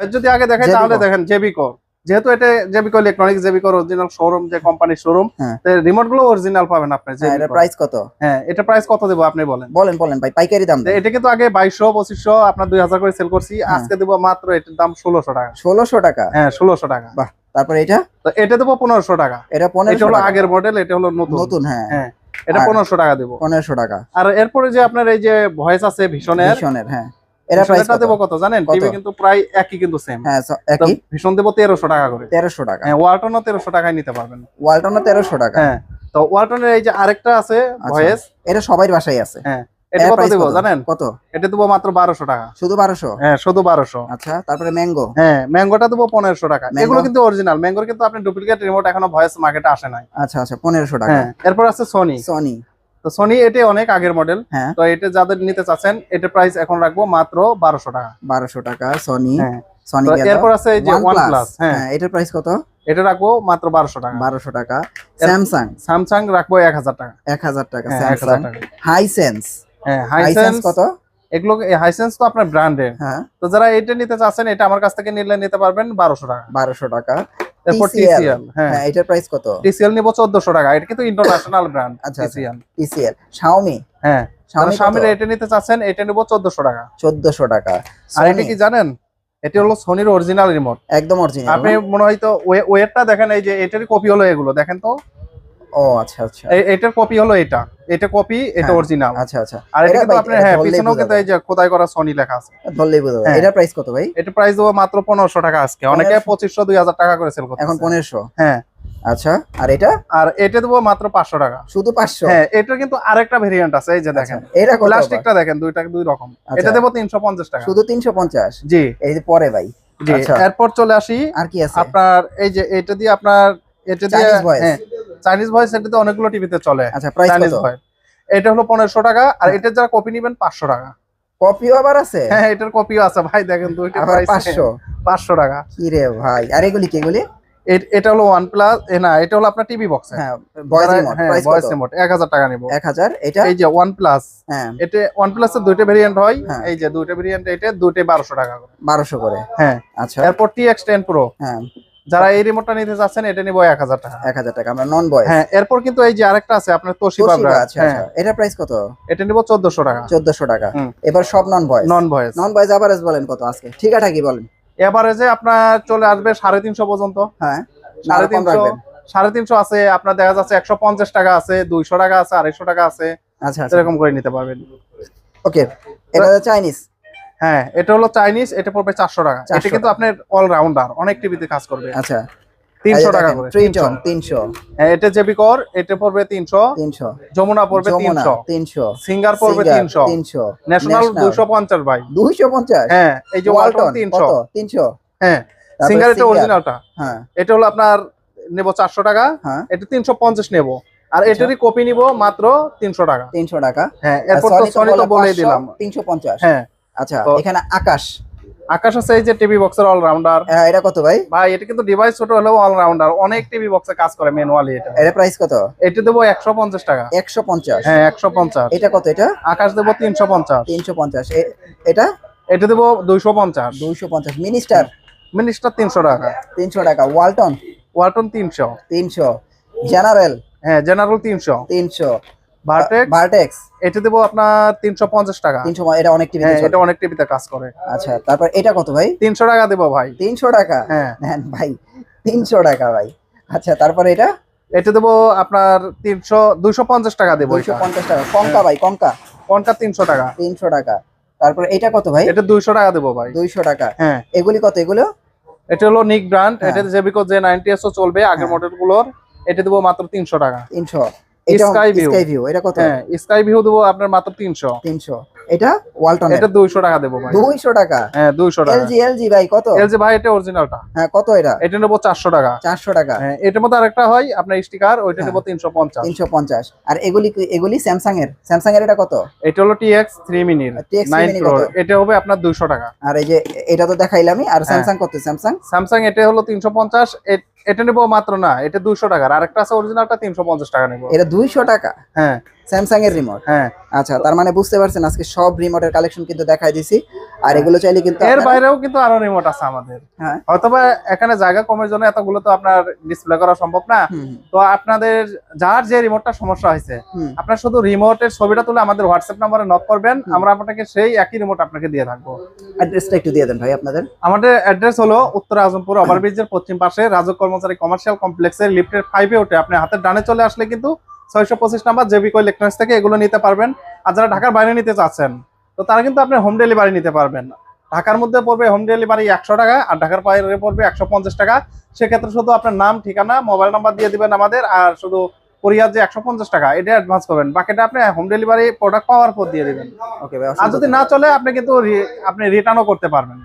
যদি আগে দেখেন তাহলে দেখেন জেবিকো যেহেতু এটা জেবিকো ইলেকট্রনিক জেবিকো অরিজিনাল শোরুম যে কোম্পানির শোরুম। রিমোটগুলো অরিজিনাল পাবেন আপনি হ্যাঁ এটা প্রাইস কত? হ্যাঁ এটা প্রাইস কত দেবো আপনি বলেন? বলেন বলেন ভাই পাইকারি দাম এটা কিন্তু আগে বাইশশো পঁচিশশো আপনার দুই হাজার করে সেল করছি হ্যাঁ। আজকে দেবো মাত্র এটার দাম ষোলোশো টাকা। ষোলোশো টাকা? হ্যাঁ ষোলোশো টাকা। বাহ তারপর এটা? তো এটা দেবো পনেরোশো টাকা। এটা 1500 এটা হলো আগের মডেল এটা হলো নতুন। নতুন হ্যাঁ। হ্যাঁ এটা আর- পনেরোশো টাকা দেবো। পনেরোশো টাকা। আর এরপরে যে আপনার এই যে ভয়েস আছে ভীষণের ভীষণের হ্যাঁ। এটা প্রাইস দেবো কত? জানেন? টিভি কিন্তু প্রায় একই কিন্তু সেম হ্যাঁ একই? ভীষণ দেবো তেরোশো টাকা করে। তেরোশো টাকা। হ্যাঁ ওয়ালটনও তেরোশো টাকায় নিতে পারবেন। ওয়ালটনও তেরোশো টাকা। হ্যাঁ তো ওয়ালটনের এই যে আরেকটা আছে আচ্ছা। ভয়েস। এটা সবাই বাসায় আছে। হ্যাঁ এটা কত জানেন? কত? এটা দেবো মাত্র টাকা। শুধু হ্যাঁ শুধু আচ্ছা তারপরে ম্যাঙ্গো? হ্যাঁ ম্যাঙ্গোটা দেবো পনেরোশো টাকা? এগুলো কিন্তু অরিজিনাল ম্যাঙ্গোর কিন্তু আপনি ডুপ্লিকেট রিমোট এখনও ভয়েস মার্কেটে আসে নাই। আচ্ছা আচ্ছা পনেরোশো টাকা। হ্যাঁ এরপর আছে সোনি সনি তো সোনি এটা অনেক আগের মডেল হ্যাঁ। তো এটা যাদের নিতে চাচ্ছেন এটা প্রাইস এখন রাখব মাত্র বারোশো টাকা। বারোশো টাকা সনি হ্যাঁ। সনি এরপর আছে এই যে ওয়ান প্লাস হ্যাঁ। হ্যাঁ এটার প্রাইস কত? এটা রাখব মাত্র বারোশো টাকা। বারোশো টাকা। স্যামসাং স্যামসাং রাখব এক হাজার টাকা। এক হাজার টাকা স্যামসাং হাইসেন্স হ্যাঁ হাইসেন্স হাইসেন্স কত? এগুলো হাইসেন্স তো আপনার ব্র্যান্ডের হ্যাঁ। তো যারা এটা নিতে চাচ্ছেন এটা আমার কাছ থেকে নিলে নিতে পারবেন বারোশো টাকা। বারোশো টাকা। এরপর টিসিএল। হ্যাঁ। হ্যাঁ এটার প্রাইস কত? টিসিএল নিবো চোদ্দশো টাকা এটা কিন্তু ইন্টারন্যাশনাল ব্র্যান্ড আচ্ছা। টিসিএল। টিসিএল। শাওমি হ্যাঁ এটা নিতে চাচ্ছেন এটা নিবো চোদ্দশো টাকা। চোদ্দশো টাকা। আর এটা কি জানেন? এটা হলো সোনির অরিজিনাল রিমোট একদম অরিজিনাল আপনি মনে হয় তো ওয়েটটা দেখেন এই যে এটারই কপি হলো এগুলো দেখেন তো। ও আচ্ছা আচ্ছা। এটার কপি হলো এটা। এটা কপি এটা হ্যাঁ, অরিজিনাল আচ্ছা আচ্ছা। আর এটা এটা কিন্তু আপনার হ্যাঁ পিছনেও কিন্তু এই যে খোদাই করা সোনি লেখা আছে। ধরলেই বোঝা যাবে হ্যাঁ। এটার প্রাইস কত ভাই? এটা প্রাইস দেবো মাত্র পনেরোশো টাকা আজকে। অনেকে 1500 পঁচিশশো দুই হাজার টাকা করে সেল করছে এখন পনেরোশো? হ্যাঁ। আচ্ছা আর এটা? আর এটা দেবো মাত্র পাঁচশো টাকা। শুধু পাঁচশো? হ্যাঁ এটার কিন্তু আরেকটা ভেরিয়েন্ট আছে এই যে দেখেন। এটা? প্লাস্টিকটা দেখেন দুইটা দুই রকম। আচ্ছা। এটা দেবো তিনশো পঞ্চাশ টাকা। শুধু তিনশো পঞ্চাশ? জি। এই যে পরে ভাই। জি আচ্ছা। এরপর চলে আসি। আর কি আছে? আপনার এই যে এটা দিয়ে আপনার এটা দিয়ে হ্যাঁ চাইনিজ ভয়েস এটা দিয়ে অনেকগুলো টিভিতে চলে। আচ্ছা চাইনিজ ভয়েস এটা হলো পনেরোশো টাকা আর এটার যারা কপি নিবেন পাঁচশো টাকা। কপিও আবার আছে? হ্যাঁ এটার কপিও আছে ভাই দেখেন দুইটা পাঁচশো? পাঁচশো টাকা। কি রে ভাই আর এগুলি কি এগুলি? এটা হলো ওয়ান প্লাস না এটা হলো আপনার টিভি বক্স হ্যাঁ ভয়েস রিমোট রিমোট এক হাজার টাকা নিবো। এক হাজার এটা? এই যে ওয়ান প্লাস হ্যাঁ। এটা ওয়ান প্লাস এর দুইটা ভেরিয়েন্ট হয়। হ্যাঁ। এই যে দুইটা ভেরিয়েন্ট এটা দুইটা বারোশো টাকা করে। বারোশো করে? হ্যাঁ। আচ্ছা। এরপর টি এক্স টেন প্রো হ্যাঁ। যারা এই রিমোটটা নিতে চাচ্ছেন এটা নিবো এক হাজার টাকা। এক হাজার টাকা আমরা নন বয়েস হ্যাঁ এরপর কিন্তু এই যে আরেকটা আছে আপনার তোশিবা ব্র্যান্ড আচ্ছা। হ্যাঁ। আচ্ছা প্রাইস কত? এটা নিবো চোদ্দশো টাকা। চোদ্দশো টাকা। এবার সব non voice non voice non voice average বলেন কত আজকে? ঠিকাটা কি বলেন? এভারেজে আপনার চলে আসবে সাড়ে তিনশো পর্যন্ত। হ্যাঁ। সাড়ে আরও কম তিনশো রাখবেন। সাড়ে তিনশো আছে আপনার দেখা যাচ্ছে একশো পঞ্চাশ টাকা আছে দুইশো টাকা আছে আড়াইশো টাকা আছে। আচ্ছা আচ্ছা। এরকম করে নিতে পারবেন। ওকে এটা চাইনিজ হ্যাঁ এটা হলো চাইনিজ এটা পড়বে চারশো টাকা। এটা কিন্তু আপনার অলরাউন্ডার অনেক টিভিতে কাজ করবে। আচ্ছা। তিনশো টাকা করে তিনশো। হ্যাঁ এটা জেবি কর এটা পড়বে তিনশো। তিনশো। যমুনা পড়বে তিনশো। তিনশো। সিঙ্গার পড়বে তিনশো। তিনশো। ন্যাশনাল দুইশো পঞ্চাশ ভাই। দুইশো পঞ্চাশ? হ্যাঁ এই যে ওয়ালটন তিনশো। কত? তিনশো। হ্যাঁ সিঙ্গার এটা অরিজিনালটা হ্যাঁ। এটা হলো আপনার নেব চারশো টাকা। হ্যাঁ। এটা তিনশো পঞ্চাশ নেব। আর এটারই কপি নিব মাত্র তিনশো টাকা। তিনশো টাকা। হ্যাঁ এরপর তো সনি তো বলে বলেই দিলাম। তিনশো পঞ্চাশ। হ্যাঁ। আচ্ছা এখানে আকাশ। আকাশ আছে এই যে টিভি বক্সের অলরাউন্ডার হ্যাঁ, এটা কত ভাই? ভাই এটা কিন্তু ডিভাইস ছোট হলেও অলরাউন্ডার অনেক টিভি বক্সে কাজ করে ম্যানুয়ালি এটা। এটা প্রাইস কত? এটা দেবো একশো পঞ্চাশ টাকা। একশো পঞ্চাশ। হ্যাঁ একশো পঞ্চাশ। এটা কত এটা? আকাশ দেবো তিনশো পঞ্চাশ। তিনশো পঞ্চাশ। এটা? এটা দেবো দুইশো পঞ্চাশ। দুইশো পঞ্চাশ। মিনিস্টার? মিনিস্টার তিনশো টাকা। তিনশো টাকা। ওয়ালটন? ওয়ালটন তিনশো। তিনশো। জেনারেল? হ্যাঁ জেনারেল তিনশো। তিনশো। ভার্টেক্স ভার্টেক্স এটা দেবো আপনার 350 টাকা। হ্যাঁ, করে। আচ্ছা তারপর এটা কত ভাই? 300 টাকা দেবো ভাই। 300 টাকা? হ্যাঁ। ভাই 300 টাকা ভাই। আচ্ছা এটা? এটা দেবো আপনার 300 250 টাকা দেবো 250 টাকা। হ্যাঁ। ভাই টাকা। 300 টাকা। এটা কত ভাই? এটা 200 টাকা দেবো ভাই। 200 টাকা। হ্যাঁ। এগুলি কত এগুলো? এটা হলো নিক ব্র্যান্ড এটা চলবে আগের মডেলগুলোর এটা দেবো মাত্র 300 টাকা। 300 আপনার স্টিকার ওইটা নেব 350 350 আর এগুলি এগুলি স্যামসাং স্যামসাং এর এটা কত? এটা হলো TX 3 মিনি 9 এটা হবে আপনার 200 টাকা। আর এই যে এটা তো দেখাইলামই আর স্যামসাং কত স্যামসাং স্যামসাং এটা হলো 350 এটা নেব মাত্র না এটা দুইশো টাকার আরেকটা আছে অরিজিনালটা তিনশো পঞ্চাশ টাকা নেব। এটা দুইশো টাকা? হ্যাঁ। স্যামসাং এর রিমোট হ্যাঁ। আচ্ছা তার মানে বুঝতে পারছেন আজকে সব রিমোটের কালেকশন কিন্তু দেখাই দিছি। আর এগুলো চাইলে কিন্তু এর বাইরেও কিন্তু আরও রিমোট আছে আমাদের। হ্যাঁ। হয়তোবা এখানে জায়গা কমের জন্য এতগুলো তো আপনার ডিসপ্লে করা সম্ভব না। তো আপনাদের যার যে রিমোটটা সমস্যা হয়েছে। আপনার শুধু রিমোটের ছবিটা তুলে আমাদের হোয়াটসঅ্যাপ নাম্বারে নক করবেন। আমরা আপনাকে সেই একই রিমোট আপনাকে দিয়ে থাকব। অ্যাড্রেসটা একটু দিয়ে দেন ভাই আপনাদের। আমাদের অ্যাড্রেস হলো উত্তর আজমপুর ওভারব্রিজের পশ্চিম পাশে রাজক কর্মচারী কমার্শিয়াল কমপ্লেক্সের লিফটের ফাইভে উঠে আপনি হাতের ডানে চলে আসলে কিন্তু ছয়শো পঁচিশ নাম্বার জেবিকো ইলেকট্রনিক্স থেকে এগুলো নিতে পারবেন। আর যারা ঢাকার বাইরে নিতে চাচ্ছেন তো তারা কিন্তু আপনি হোম ডেলিভারি নিতে পারবেন। ঢাকার মধ্যে পড়বে হোম ডেলিভারি একশো টাকা আর ঢাকার বাইরে পড়বে একশো পঞ্চাশ টাকা। সেক্ষেত্রে শুধু আপনার নাম ঠিকানা মোবাইল নাম্বার দিয়ে দিবেন আমাদের আর শুধু কোরিয়ার যে একশো পঞ্চাশ টাকা এটা অ্যাডভান্স করবেন বাকিটা আপনি হোম ডেলিভারি প্রোডাক্ট পাওয়ার পর দিয়ে দেবেন। ওকে আর যদি না চলে আপনি কিন্তু আপনি রিটার্নও করতে পারবেন।